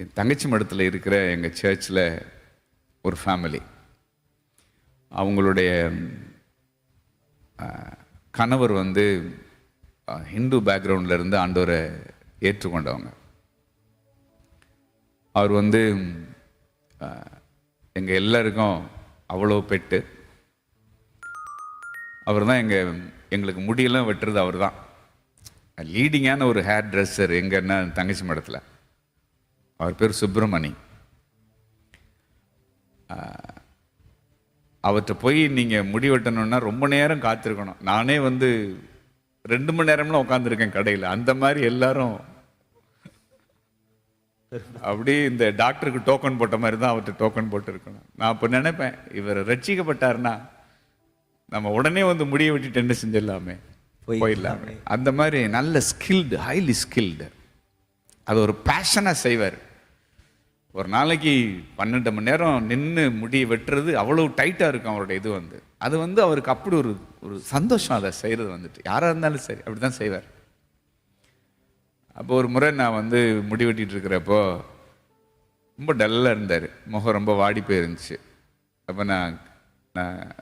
என் தங்கச்சி மடத்தில் இருக்கிற எங்கள் சர்ச்சில் ஒரு ஃபேமிலி அவங்களுடைய கணவர் வந்து ஹிந்து பேக்ரவுண்டில் இருந்து ஏற்றுக்கொண்டவங்க. அவர் வந்து எங்கள் எல்லாருக்கும் அவ்வளோ பெட்டு. அவர் தான் எங்கள் எங்களுக்கு முடியெல்லாம் வெட்டுறது அவர் தான் லீடிங்கான ஒரு ஹேர் ட்ரெஸ்ஸர் எங்கன்னா தங்கச்சி மடத்தில். அவர் பேர் சுப்பிரமணி. அவர்கிட்ட போய் நீங்கள் முடி வெட்டணும்னா ரொம்ப நேரம் காத்திருக்கணும். நானே வந்து ரெண்டு மணி நேரம்லாம் உட்காந்துருக்கேன் கடையில். அந்த மாதிரி எல்லாரும் அப்படியே இந்த டாக்டருக்கு டோக்கன் போட்ட மாதிரி தான் அவர்கிட்ட டோக்கன் போட்டு இருக்கணும். நான் அப்போ நினைப்பேன் இவர் ரட்சிக்கப்பட்டாருன்னா நம்ம உடனே வந்து முடிய விட்டுட்டு என்ன செஞ்சிடலாமே? போய் போயிடலாமே. அந்த மாதிரி நல்ல ஸ்கில்டு ஹைலி ஸ்கில்டு அது ஒரு பேஷனாக செய்வார். ஒரு நாளைக்கு பன்னெண்டு மணி நேரம் நின்று முடி வெட்டுறது அவ்வளோ டைட்டாக இருக்கும் அவருடைய இது வந்து. அது வந்து அவருக்கு அப்படி ஒரு ஒரு சந்தோஷம் அதை செய்கிறது வந்துட்டு. யாராக இருந்தாலும் சரி அப்படி தான் செய்வார். அப்போ ஒரு முறை நான் வந்து முடி வெட்டிகிட்டு இருக்கிறப்போ ரொம்ப டல்லாக இருந்தார். முகம் ரொம்ப வாடி போயிருந்துச்சு. அப்போ நான் நான்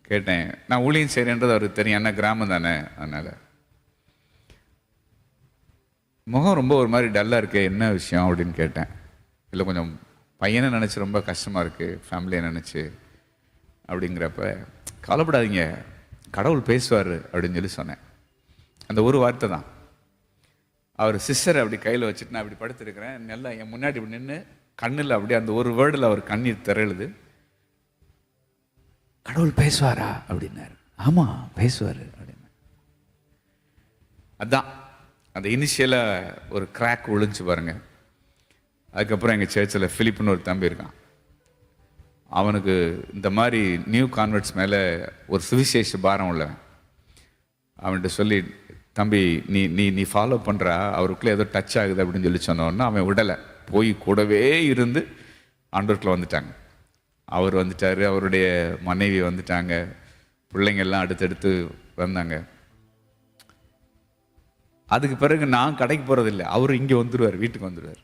கேட்டேன் நான் ஊழியம் செய்கிறேன்றது அவருக்கு தெரியும். என்ன கிராமம் தானே? அதனால். முகம் ரொம்ப ஒரு மாதிரி டல்லாக இருக்கே என்ன விஷயம் அப்படின்னு கேட்டேன். இல்லை கொஞ்சம் பையனை நினச்சி ரொம்ப கஷ்டமாக இருக்குது ஃபேமிலியை நினச்சி அப்படிங்கிறப்ப கவலைப்படாதீங்க கடவுள் பேசுவார் அப்படின்னு சொல்லி சொன்னேன். அந்த ஒரு வார்த்தை தான். அவர் சிஸ்டரை அப்படி கையில் வச்சுட்டு நான் அப்படி படுத்துருக்கிறேன் நல்லா என் முன்னாடி இப்படி நின்று கண்ணில் அப்படியே அந்த ஒரு வேர்டில் அவர் கண்ணீர் திரழுது கடவுள் பேசுவாரா அப்படின்னாரு. ஆமாம் பேசுவார் அப்படின்னு அதான். அந்த இனிஷியலாக ஒரு கிராக் ஒழிஞ்சு பாருங்கள் அதுக்கப்புறம் எங்கள் சேர்ச்சில் ஃபிலிப்னு ஒரு தம்பி இருக்கான். அவனுக்கு இந்த மாதிரி நியூ கான்வெர்ட்ஸ் மேலே ஒரு சுவிசேஷ பாரம் உள்ளவன் அவன்கிட்ட சொல்லி தம்பி நீ நீ நீ ஃபாலோ பண்ணுறா அவருக்குள்ளே ஏதோ டச் ஆகுது அப்படின்னு சொல்லி சொன்னோன்னா அவன் விடலை. போய் கூடவே இருந்து ஆண்டோருக்குள்ள வந்துட்டாங்க. அவர் வந்துட்டார் அவருடைய மனைவி வந்துட்டாங்க பிள்ளைங்க எல்லாம் அடுத்தடுத்து வந்தாங்க. அதுக்கு பிறகு நான் கடைக்கு போகிறதில்ல அவர் இங்கே வந்துடுவார் வீட்டுக்கு வந்துடுவார்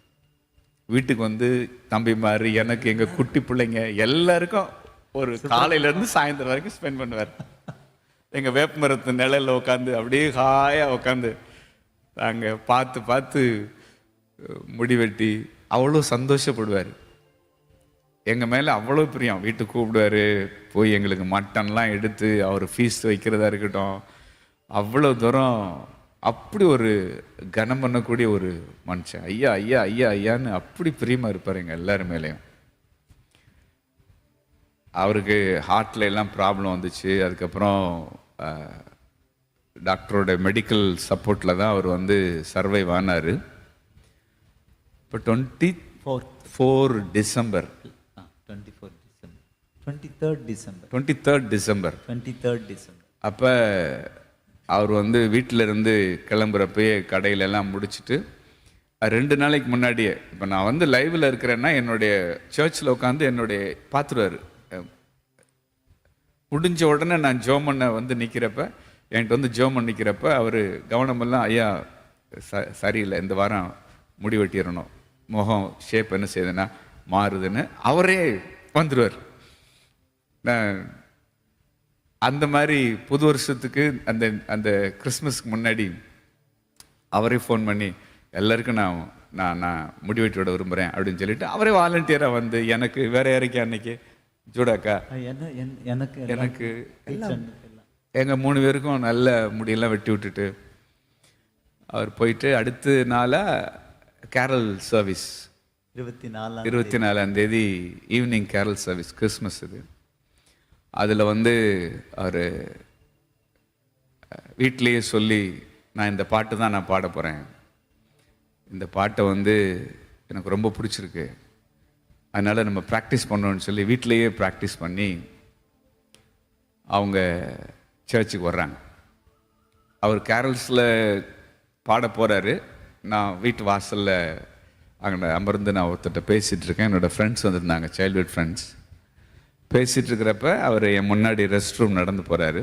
வீட்டுக்கு வந்து தம்பி மாதிரி எனக்கு எங்கள் குட்டி பிள்ளைங்க எல்லாருக்கும் ஒரு காலையிலேருந்து சாயந்தரம் வரைக்கும் ஸ்பெண்ட் பண்ணுவார். எங்கள் வேப்ப மரத்து நிழல்ல உட்காந்து அப்படியே ஹாயாக உட்காந்து நாங்கள் பார்த்து பார்த்து அஹ், முடி வெட்டி அவ்வளோ சந்தோஷப்படுவார். எங்கள் மேலே அவ்வளோ பிரியம். வீட்டுக்கு கூப்பிடுவாரு போய் எங்களுக்கு மட்டன்லாம் எடுத்து அவர் ஃபீஸ் வைக்கிறதா இருக்கட்டும் அவ்வளோ தூரம் அப்படி ஒரு கனம் பண்ணக்கூடிய ஒரு மனுஷன். ஐயா ஐயா ஐயா ஐயான்னு அப்படி பிரியமாக இருப்பார் எங்கள் எல்லாரு மேலேயும். அவருக்கு ஹார்ட்ல எல்லாம் ப்ராப்ளம் வந்துச்சு. அதுக்கப்புறம் டாக்டரோட மெடிக்கல் சப்போர்ட்டில் தான் அவர் வந்து சர்வைவ் ஆனார். இப்போ twenty fourth four December twenty four December twenty third December twenty third December twenty third December அப்போ அவர் வந்து வீட்டில் இருந்து கிளம்புறப்பயே கடையில எல்லாம் முடிச்சுட்டு ரெண்டு நாளைக்கு முன்னாடியே இப்போ நான் வந்து லைவில் இருக்கிறேன்னா என்னுடைய சர்ச்சில் உட்காந்து என்னுடைய பார்த்துருவார் முடிஞ்ச உடனே நான் ஜோமனை வந்து நிற்கிறப்ப என்கிட்ட வந்து ஜோமன் நிற்கிறப்ப அவர் கவனமெல்லாம் ஐயா ச சரியில்லை இந்த வாரம் முடி வெட்டிடணும் முகம் ஷேப் என்ன செய்யுதுன்னா மாறுதுன்னு அவரே வந்துடுவார் நான் அந்த மாதிரி புது வருஷத்துக்கு அந்த அந்த கிறிஸ்மஸ்க்கு முன்னாடி அவரே ஃபோன் பண்ணி எல்லாருக்கும் நான் நான் நான் முடி வெட்டி விட விரும்புகிறேன் அப்படின்னு சொல்லிட்டு அவரே வாலண்டியராக வந்து எனக்கு வேற யாருக்கு அன்னைக்கு? ஜூடாக்கா? எனக்கு எனக்கு எல்லாம் எங்கள் மூணு பேருக்கும் நல்ல முடியெல்லாம் வெட்டி விட்டுட்டு அவர் போயிட்டு அடுத்த நாளாக கேரல் சர்வீஸ் இருபத்தி நாலாம் இருபத்தி நாலாம் தேதி ஈவினிங் கேரல் சர்வீஸ் கிறிஸ்மஸ் இது. அதில் வந்து அவர் வீட்டிலேயே சொல்லி நான் இந்த பாட்டு தான் நான் பாட போகிறேன் இந்த பாட்டை வந்து எனக்கு ரொம்ப பிடிச்சிருக்கு. அதனால் நம்ம ப்ராக்டிஸ் பண்ணோன்னு சொல்லி வீட்டிலேயே ப்ராக்டிஸ் பண்ணி அவங்க சர்ச்சுக்கு வர்றாங்க. அவர் கேரல்ஸில் பாட போகிறாரு நான் வீட்டு வாசலில் அங்கே அமர்ந்து நான் ஒருத்தர்கிட்ட பேசிகிட்டு இருக்கேன். என்னோடய ஃப்ரெண்ட்ஸ் வந்திருந்தாங்க சைல்ட்ஹுட் ஃப்ரெண்ட்ஸ் பேசிகிட்டு இருக்கிறப்ப அவர் என் முன்னாடி ரெஸ்ட் ரூம் நடந்து போகிறாரு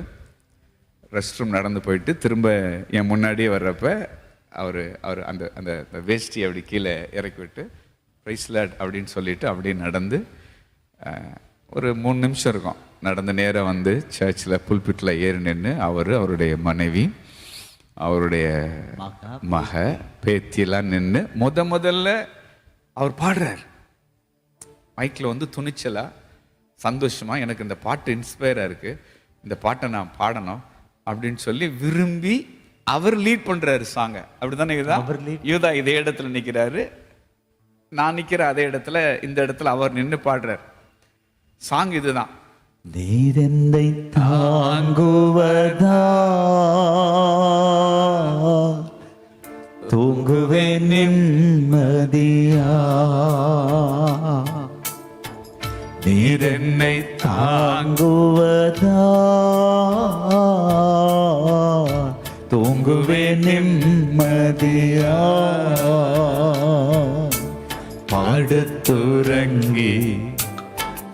ரெஸ்ட் ரூம் நடந்து போயிட்டு திரும்ப என் முன்னாடியே வர்றப்ப அவர் அவர் அந்த அந்த வேஷ்டி அப்படி கீழே இறக்கி விட்டு பிரைஸ்லாட் அப்படின்னு சொல்லிட்டு அப்படியே நடந்து ஒரு மூணு நிமிஷம் இருக்கும். நடந்து நேராக வந்து சர்ச்சில் புல்பிட்டில் ஏறி நின்று அவர் அவருடைய மனைவி அவருடைய மகா, பேத்தியெல்லாம் நின்று முத முதல்ல அவர் பாடுறார். மைக்கில் வந்து துணிச்சலா சந்தோஷமா எனக்கு இந்த பாட்டு இன்ஸ்பயராக இருக்கு. இந்த பாட்டை நான் பாடணும் அப்படின்னு சொல்லி விரும்பி அவர் லீட் பண்றாரு சாங்க அப்படிதானே யூதா? அவர் யூதா இதே இடத்துல நிக்கிறாரு. நான் நிக்கிற அதே இடத்துல இந்த இடத்துல அவர் நின்று பாடுறார். சாங் இதுதான். நீரெந்தை தாங்குவதா? தூங்குவேன் நிம்மதியா? நீர் என்னை தாங்குவதா தூங்குவேன் நிம்மதியா பாடுத்துறங்கி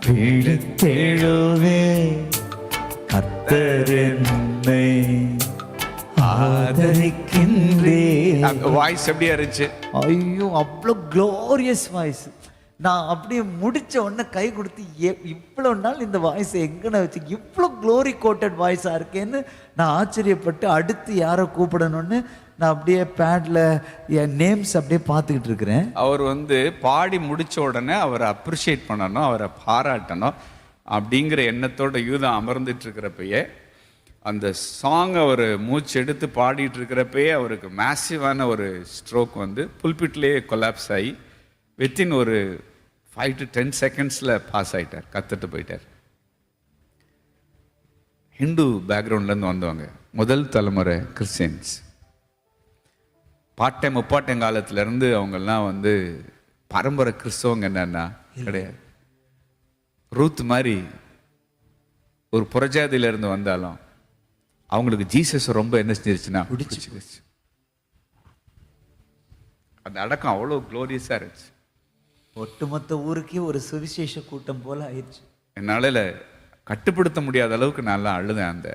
பிடித்தெழுவே கத்தர் என்னை ஆதரிக்கின்றே வாய்ஸ் எப்படியா இருந்துச்சு? ஐயோ அவ்வளோ க்ளோரியஸ் வாய்ஸ் நான் அப்படியே முடிச்ச உடனே கை கொடுத்து எ- இவ்வளவு நாள் இந்த வாய்ஸை எங்கன வச்சு இவ்வளோ க்ளோரி கோட்டட் வாய்ஸாக இருக்கேன்னு நான் ஆச்சரியப்பட்டு அடுத்து யாரை கூப்பிடணும்னு நான் அப்படியே பேட்ல என் நேம்ஸ் அப்படியே பார்த்துக்கிட்டு இருக்கிறேன். அவர் வந்து பாடி முடிச்ச உடனே அவரை அப்ரிஷியேட் பண்ணணும் அவரை பாராட்டணும் அப்படிங்கிற எண்ணத்தோட யூதம் அமர்ந்துட்டு இருக்கிறப்பயே அந்த சாங் அவர் மூச்சு எடுத்து பாடிட்டு இருக்கிறப்பயே அவருக்கு மேசிவான ஒரு ஸ்ட்ரோக் வந்து புல்பிட்லேயே கொலாப்ஸ் ஆகி வித்தின் ஒரு ஃபைவ் டு டென் செகண்ட்ஸில் பாஸ் ஆயிட்டார். கத்துட்டு போயிட்டார். ஹிந்து பேக்ரவுண்ட்லேருந்து வந்தவங்க. முதல் தலைமுறை கிறிஸ்டியன்ஸ் பாட்டை முப்பாட்டம் காலத்துல இருந்து அவங்கெல்லாம் வந்து பரம்பரை கிறிஸ்தவங்க என்னன்னா கிடையாது. ரூத் மாதிரி ஒரு புறஜாதியில இருந்து வந்தாலும் அவங்களுக்கு ஜீசஸ் ரொம்ப என்ன செஞ்சிருச்சுன்னா பிடிச்சிருச்சு. அந்த அடக்கம் அவ்வளோ க்ளோரியஸாக இருந்துச்சு. ஒட்டுமொத்த ஊருக்கே ஒரு சுவிசேஷ கூட்டம் போல ஆயிடுச்சு. என்னால் கட்டுப்படுத்த முடியாத அளவுக்கு நல்லா அழுதேன் அந்த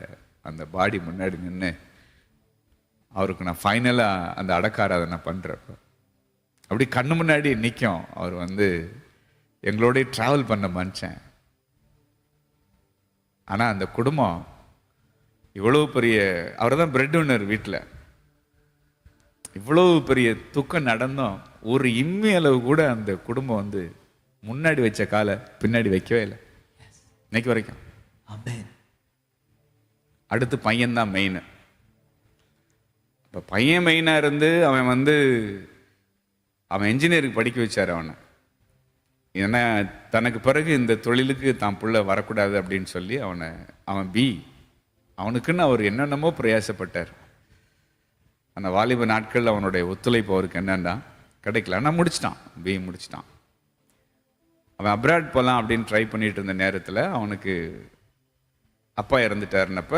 அந்த பாடி முன்னாடி நின்று அவருக்கு நான் ஃபைனலாக அந்த அடக்காராதனை பண்ணுறப்ப அப்படி கண்ணு முன்னாடி நிற்கும் அவர் வந்து எங்களோடய ட்ராவல் பண்ண மனுஷன் ஆனால் அந்த குடும்பம் இவ்வளோ பெரிய அவர் தான் பிரெட் ஒன்னர் வீட்டில் இவ்வளோ பெரிய துக்கம் நடந்தோம் ஒரு இம்மி அளவு கூட அந்த குடும்பம் வந்து முன்னாடி வச்ச காலை பின்னாடி வைக்கவே இல்லை. இன்னைக்கு வரைக்கும். அடுத்து பையன்தான் மெயின் இப்போ பையன் மெயினாக இருந்து அவன் வந்து அவன் என்ஜினியருக்கு படிக்க வச்சார் அவனை. ஏன்னா தனக்கு பிறகு இந்த தொழிலுக்கு தான் புள்ள வரக்கூடாது அப்படின்னு சொல்லி அவனை அவன் பி அவனுக்குன்னு அவர் என்னென்னமோ பிரயாசப்பட்டார். அந்த வாலிப நாட்களில் அவனுடைய ஒத்துழைப்பு அவருக்கு என்னன்னா கிடைக்கல. ஆனால் முடிச்சிட்டான். பிஇ முடிச்சிட்டான். அவன் அப்ராட் போகலாம் அப்படின்னு ட்ரை பண்ணிட்டு இருந்த நேரத்தில் அவனுக்கு அப்பா இறந்துட்டாருனப்ப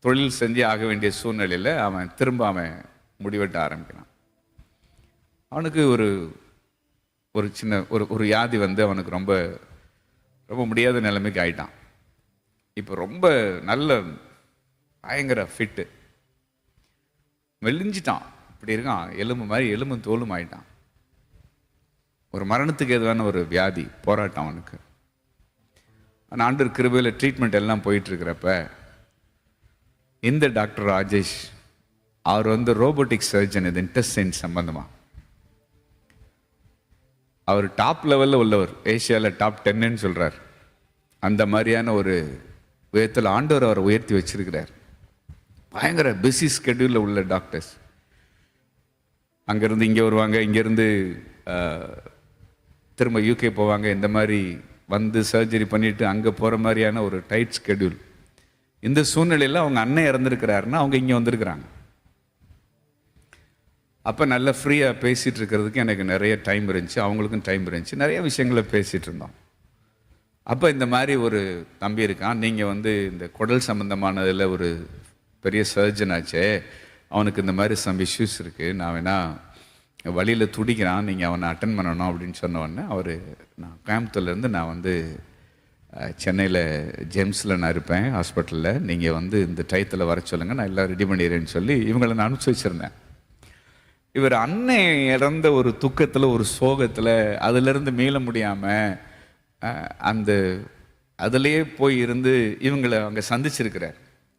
தொழில் செஞ்சு ஆக வேண்டிய சூழ்நிலையில் அவன் திரும்ப அவன் முடிவெட்ட ஆரம்பிக்கிறான். அவனுக்கு ஒரு ஒரு சின்ன ஒரு ஒரு வியாதி வந்து அவனுக்கு ரொம்ப ரொம்ப முடியாத நிலைமைக்கு ஆயிட்டான். இப்போ ரொம்ப நல்ல பயங்கர ஃபிட்டு மெலிஞ்சிட்டான். இப்படி இருக்கான். எலும்பு மாதிரி எலும்பும் தோலும் ஆயிட்டான். ஒரு மரணத்துக்கு எதுவான ஒரு வியாதி போராட்டம் அவனுக்கு. ஆனால் ஆண்டர் கிருபையில் ட்ரீட்மெண்ட் எல்லாம் போயிட்டு இருக்கிறப்ப இந்த டாக்டர் ராஜேஷ் அவர் வந்து ரோபோட்டிக் சர்ஜன் இது இன்டஸ்டைன் சம்மந்தமாக அவர் டாப் லெவலில் உள்ளவர். ஏசியாவில் டாப் டென்னு சொல்கிறார் அந்த மாதிரியான ஒரு உயரத்தில் ஆண்டவர் அவரை உயர்த்தி வச்சிருக்கிறார். பயங்கர பிஸி ஸ்கெடியூலில் உள்ள டாக்டர்ஸ் அங்கேருந்து இங்கே வருவாங்க இங்கேருந்து திரும்ப யூகே போவாங்க. இந்த மாதிரி வந்து சர்ஜரி பண்ணிவிட்டு அங்கே போகிற மாதிரியான ஒரு டைட் ஸ்கெடியூல் இந்த சூழ்நிலையில் அவங்க அண்ணன் இறந்துருக்கிறாருன்னா அவங்க இங்கே வந்திருக்கிறாங்க. அப்போ நல்லா ஃப்ரீயாக பேசிகிட்டு இருக்கிறதுக்கு எனக்கு நிறைய டைம் இருந்துச்சு. அவங்களுக்கும் டைம் இருந்துச்சு. நிறைய விஷயங்களை பேசிகிட்டு இருந்தோம். அப்போ இந்த மாதிரி ஒரு தம்பி இருக்கான். நீங்கள் வந்து இந்த குடல் சம்மந்தமானதில் ஒரு பெரிய சர்ஜன் ஆச்சே. அவனுக்கு இந்த மாதிரி சம் இஷ்யூஸ் இருக்குது நான் வேணா வழியில் துடிக்கிறான் நீங்கள் அவனை அட்டன் பண்ணணும் அப்படின்னு சொன்ன உடனே அவர் நான் கோயம்புத்தூர்லேருந்து நான் வந்து சென்னையில் ஜெம்ஸில் நான் இருப்பேன் ஹாஸ்பிட்டலில் நீங்கள் வந்து இந்த டயத்தில் வர சொல்லுங்கள் நான் எல்லாம் ரெடி பண்ணிடுறேன்னு சொல்லி இவங்களை நான் அனுப்பிச்சி வச்சுருந்தேன். இவர் அண்ணன் இறந்த ஒரு துக்கத்தில் ஒரு சோகத்தில் அதிலிருந்து மீள முடியாமல் அந்த அதுலயே போய் இருந்து இவங்களை அங்கே சந்திச்சிருக்கிறார்.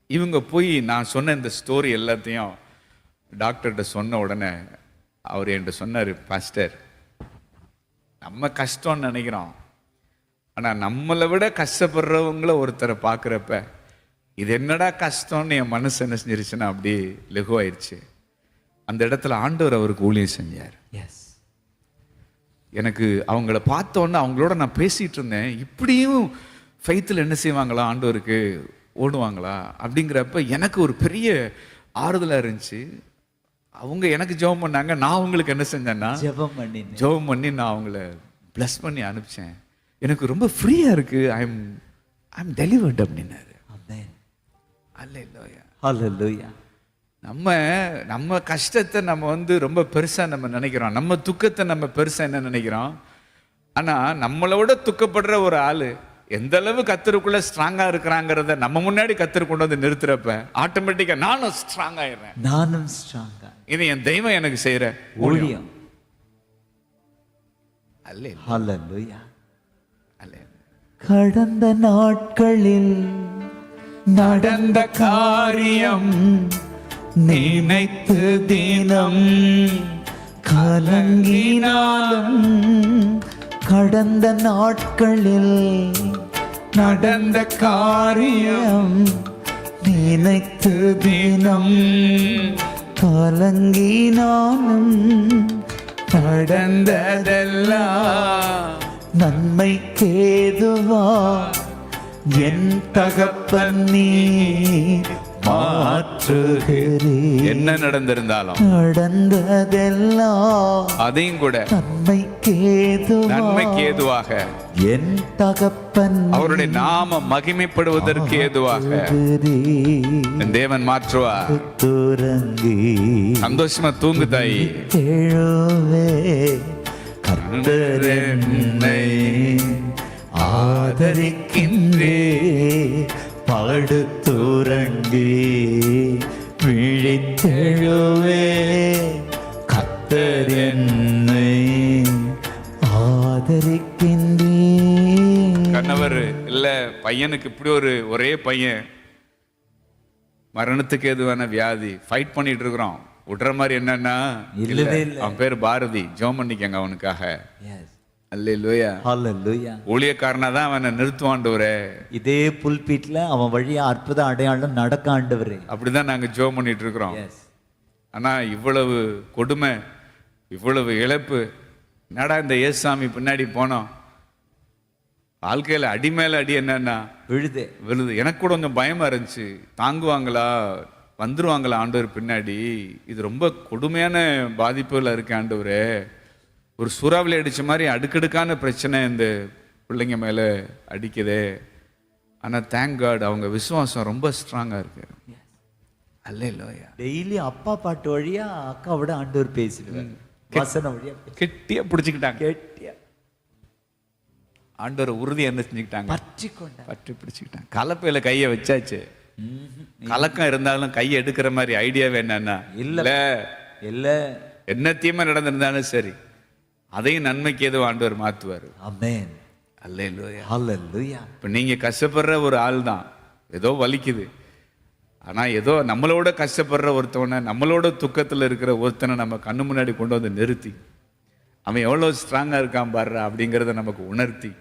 இவங்க போய் நான் சொன்ன இந்த ஸ்டோரி எல்லாத்தையும் டாக்டர்கிட்ட சொன்ன உடனே அவர் என்கிட்ட சொன்னார் பாஸ்டர் நம்ம கஷ்டம்னு நினைக்கிறோம். ஆனா நம்மளை விட கஷ்டப்படுறவங்கள ஒருத்தரை பார்க்குறப்ப இது என்னடா கஷ்டம்னு என் மனசு என்ன செஞ்சிருச்சுன்னா அப்படியே லெகுவாயிருச்சு. அந்த இடத்துல ஆண்டவர் அவருக்கு ஊழியம் செஞ்சார். எஸ் எனக்கு அவங்கள பார்த்த உடனே அவங்களோட நான் பேசிட்டு இருந்தேன். இப்படியும் ஃபைத்தில் என்ன செய்வாங்களா ஆண்டவருக்கு? ஓடுவாங்களா? அப்படிங்கிறப்ப எனக்கு ஒரு பெரிய ஆறுதலாக இருந்துச்சு. அவங்க எனக்கு ஜெபம் பண்ணாங்க நான் அவங்களுக்கு என்ன செஞ்சேன்னா ஜெபம் பண்ணினேன். ஜெபம் பண்ணி நான் அவங்கள ப்ளஸ் பண்ணி அனுப்பிச்சேன். எனக்கு ரொம்ப ஃப்ரீயாக இருக்கு. I am I am delivered அப்படின்னாரு. அல்ல இல்லையா ஹalleluya நம்ம நம்ம கஷ்டத்தை நம்ம வந்து ரொம்ப பெருசா நம்ம நினைக்கிறோம். நம்ம துக்கத்தை நம்ம பெருசா என்ன நினைக்கிறோம்? ஆனா நம்மளோட துக்கப்படுற ஒரு ஆளு எந்த அளவு கத்தருக்குள்ள ஸ்ட்ராங்கா இருக்கிறாங்கிறத நம்ம முன்னாடி கத்தரு கொண்டு வந்து நிறுத்துறப்ப ஆட்டோமேட்டிக்கா நானும் ஸ்ட்ராங் ஆயிடுறேன். நானும் ஸ்ட்ராங்கா இது என் தெய்வம் எனக்கு செய்யற ஊழியம். கடந்த நாட்களில் நடந்த காரியம் நினைத்து தினம் கலங்கினாலும் கடந்த நாட்களில் நடந்த காரியம் நினைத்து தினம் கலங்கி நானும் நடந்ததெல்லாம் நன்மை கேதுவா என் தகப்பன் நீ மாற்றுகிறே என்ன நடந்திருந்தாலும். நடந்ததெல்லாம் அதையும் கூட நன்மை கேதுவா நன்மைக்கு ஏதுவாக என் தகப்பன் அவருடைய நாம மகிமைப்படுவதற்கு ஏதுவாக. தேவன் மாற்றுவார். துறங்கி சந்தோஷமா தூங்கு தாயி. கர்த்தர் என்னை ஆதரிக்கின்றே படுத்துறங்கி விழித்தெழுவே கர்த்தர் என்னை ஆதரிக்கின்றே கணவர் இல்ல பையனுக்கு இப்படி ஒரு ஒரே பையன். மரணத்துக்கு எதுவான வியாதி. ஃபைட் பண்ணிட்டு இருக்கிறோம். விடுற மாதிரி என்னன்னா இல்லவே இல்ல. அவன் பேர் பாரதி. ஜோம் பண்ணிக்கங்க அவனுக்காக. ஊழியக்காரனா தான் அவனை நிறுத்துவாண்டவரே. இதே புல்பீட்ல அவன் வழியா அற்புத அடையாளம் நடக்க ஆண்டவரே அப்படிதான் நாங்க ஜோம் பண்ணிட்டு இருக்கிறோம் எஸ் ஆனா இவ்வளவு கொடுமை இவ்வளவு இழப்பு என்னடா இந்த ஏசாமி பின்னாடி போனோம்? வாழ்க்கையில அடி மேல அடி என்னன்னா? விழுதே. விழுது. எனக்கு கூட கொஞ்சம் பயமா இருந்துச்சு. தாங்குவாங்களா? வந்துருவாங்களா ஆண்டவர் பின்னாடி? இது ரொம்ப கொடுமையான பாதிப்புல இருக்கு ஆண்டவரே. ஒரு சூறாவளி அடிச்ச மாதிரி அடுக்கடுக்கான பிரச்சனை இந்த பிள்ளைங்க மேல அடிக்குதே. ஆனா தேங்க் காட் அவங்க விசுவாசம் ரொம்ப ஸ்ட்ராங்கா இருக்கு. அல்ல இல்லையா டெய்லி அப்பா பாட்டு வழியா அக்காவோட ஆண்டவர் பேசிடுவார். வசனம் வழியா பேசு. கெட்டியா பிடிச்சுக்கிட்டாங்க. கெட்டியா. ஆண்டவர் உறுதி என்ன செஞ்சுக்கிட்டாங்க? பற்றி கொண்ட பற்றி பிடிச்சுக்கிட்டாங்க. கலப்பையில கையை வச்சாச்சு. கலக்கம் இருந்தாலும் கையை எடுக்கிற மாதிரி ஐடியாவே என்னன்னா இல்ல. இல்ல. இல்ல. என்ன தீமை நடந்திருந்தாலும் சரி. அதையும் நன்மைக்கு ஏதோ ஆண்டவர் மாத்துவார். அமேன் அல்ல இல்லையா ஹalleluya இப்போ நீங்க கஷ்டப்படுற ஒரு ஆள் தான். ஏதோ வலிக்குது. ஆனா ஏதோ நம்மளோட கஷ்டப்படுற ஒருத்தவனை நம்மளோட துக்கத்துல இருக்கிற ஒருத்தனை நம்ம கண்ணு முன்னாடி கொண்டு வந்து நிறுத்தி. அவன் எவ்வளோ ஸ்ட்ராங்கா இருக்கான் பாடுற அப்படிங்கிறத நமக்கு உணர்த்தி.